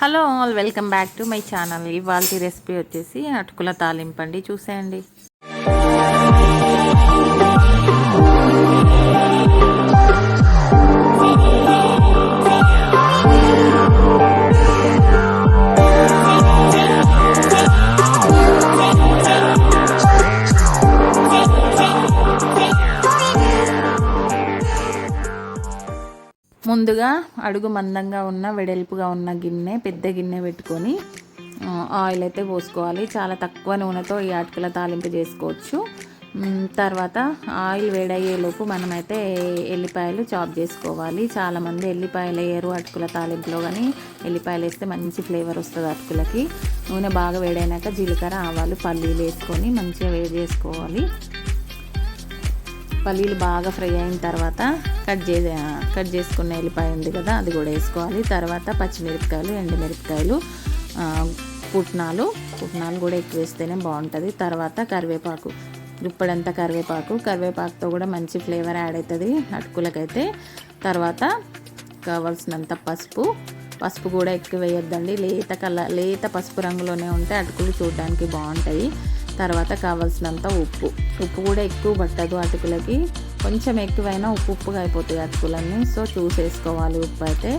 Hello all welcome back to my channel. ఇవాళ recipe వచ్చేసి అటుకుల తాలింపండి చూసేయండి. ముందుగా అడుగు మందంగా ఉన్న వెడల్పుగా ఉన్న గిన్నె పెద్ద గిన్నె పెట్టుకొని ఆయిల్ అయితే పోసుకోవాలి. చాలా తక్కువ నూనెతో ఈ అటుకుల తాలింపు చేసుకోవచ్చు. తర్వాత ఆయిల్ వేడయ్యేలోపు మనమైతే ఎల్లిపాయలు చాప్ చేసుకోవాలి. చాలామంది ఎల్లిపాయలు వేయరు అటుకుల తాలింపులో కానీ ఎల్లిపాయలు వేస్తే మంచి ఫ్లేవర్ వస్తుంది అటుకులకి. నూనె బాగా వేడైనాక జీలకర్ర ఆవాలు పల్లీలు వేసుకొని మంచిగా వేడి చేసుకోవాలి. పల్లీలు బాగా ఫ్రై అయిన తర్వాత కట్ చేసే కట్ చేసుకున్న ఎల్లిపాయ ఉంది కదా అది కూడా వేసుకోవాలి. తర్వాత పచ్చిమిరపకాయలు ఎండుమిరపకాయలు పుట్నాలు. పుట్నాలు కూడా ఎక్కువ వేస్తేనే బాగుంటుంది. తర్వాత కరివేపాకు గుప్పడంతా కరివేపాకు. కరివేపాకుతో కూడా మంచి ఫ్లేవర్ యాడ్ అవుతుంది అటుకులకైతే. తర్వాత కావాల్సినంత పసుపు. పసుపు కూడా ఎక్కువ వేయొద్దండి. లేత కలర్ లేత పసుపు రంగులోనే ఉంటే అటుకులు చూడడానికి బాగుంటాయి. తర్వాత కావాల్సినంత ఉప్పు. ఉప్పు కూడా ఎక్కువ పట్టదు అటుకులకి. కొంచెం ఎక్కువైనా ఉప్పు ఉప్పుగా అయిపోతాయి అటుకులన్నీ. సో చూసి వేసుకోవాలి ఉప్పు అయితే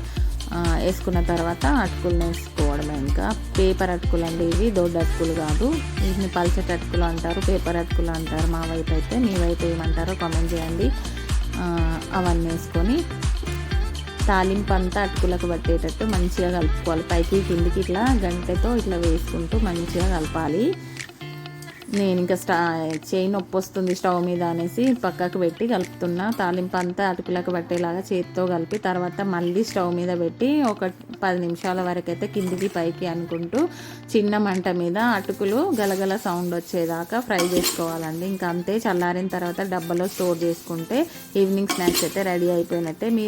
వేసుకున్న తర్వాత అటుకులను వేసుకోవడమే ఇంకా. పేపర్ అటుకులు అండి ఇవి. దొడ్డ అటుకులు కాదు. వీటిని పల్చటి అటుకులు అంటారు పేపర్ అటుకులు అంటారు. మా వైపు అయితే మీ వైపు ఏమంటారో కామెంట్ చేయండి. అవన్నీ వేసుకొని తాలింపు అంతా అటుకులకు పట్టేటట్టు మంచిగా కలుపుకోవాలి. పైకి కిందికి ఇట్లా గంటెతో ఇట్లా వేసుకుంటూ మంచిగా కలపాలి. నేను ఇంకా స్టా చేయి నొప్పి వస్తుంది స్టవ్ మీద అనేసి పక్కకు పెట్టి కలుపుతున్నా. తాలింపు అంతా అటుకులకు పట్టేలాగా చేతితో కలిపి తర్వాత మళ్ళీ స్టవ్ మీద పెట్టి ఒక పది నిమిషాల వరకు అయితే కిందికి పైకి అనుకుంటూ చిన్న మంట మీద అటుకులు గలగల సౌండ్ వచ్చేదాకా ఫ్రై చేసుకోవాలండి. ఇంకా అంతే చల్లారిన తర్వాత డబ్బాలో స్టోర్ చేసుకుంటే ఈవినింగ్ స్నాక్స్ అయితే రెడీ అయిపోయినట్టే. మీరు